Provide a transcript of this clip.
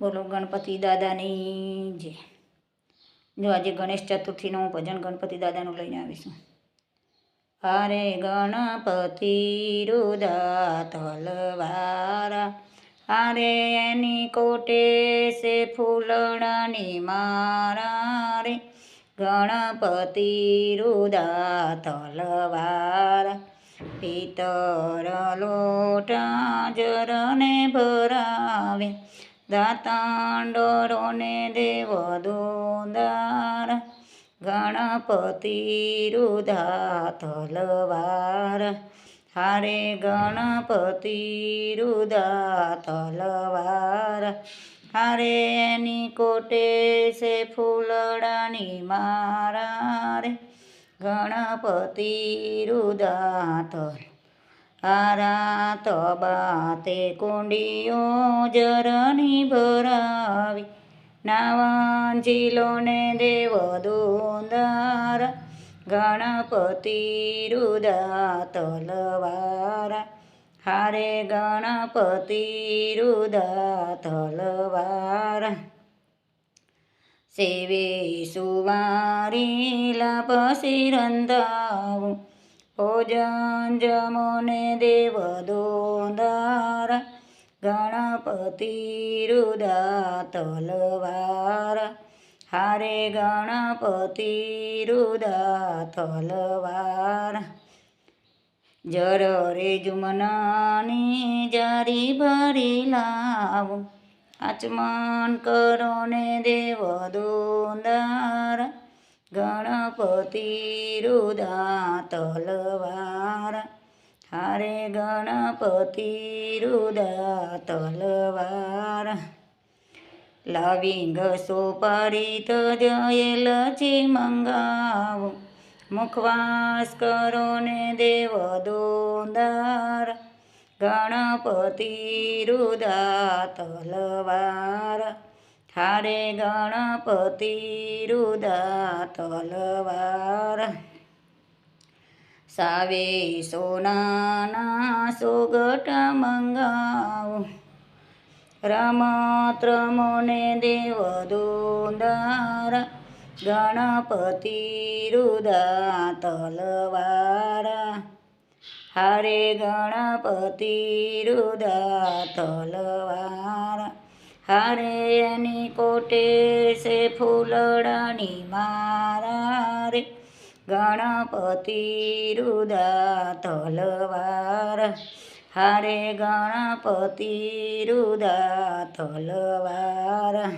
બોલો ગણપતિ દાદાની જે. જો આજે ગણેશ ચતુર્થીનું ભજન ગણપતિ દાદાનું લઈને આવીશું. અરે ગણપતિ રુદા તલવારા. અરે એની કોટે સે ફૂલણની મારા રે. ગણપતિ રુદા તલવારા. પિતર લોટા જરને ભરાવે. દાતાંડરોને દેવ દોદાર, ગણપતિ રુધા તલવાર હારે ગણપતિ રુદા તલવાર હારે એની કોટે છે ફૂલડાની મારા રે ગણપતિ રુદા આરા બાતે કુંડીઓ જરની ભરાવી. નાવાંજીલોને દેવ દોંદાર, ગણપતિ રુદા તલવારા હારે ગણપતિ રુદા તલવારા સેવે સુવારી લાપસી રંધાવું. ભોજન જમોને દેવ દોંધાર ગણપતિ રુદા તલવાર હારે ગણપતિ રુદા તલવાર જર રે જુમનાની જારી ભરી લાવું, આચમન કરો ને દેવ દોંદાર ગણપતિ રુદા તલવાર હારે ગણપતિ રુદા તલવાર લવિંગ ઘસો જય છે મંગાવું. મુખવાસ કરો ને દેવ દોંદાર. ગણપતિ રુદા તલવાર હારે ગણપતિ રુદા તલવાર સાવે સોનાના સોગટ મંગાવ. રમત રમોને દેવ દોંદાર ગણપતિ રુદા તલવારા હારે ગણપતિ રુદા તલવારા હારે એની કોટે છે ફૂલડાની મારા રે ગણપતિ રુદા તલવાર. હારે ગણપતિ રુદા તલવાર.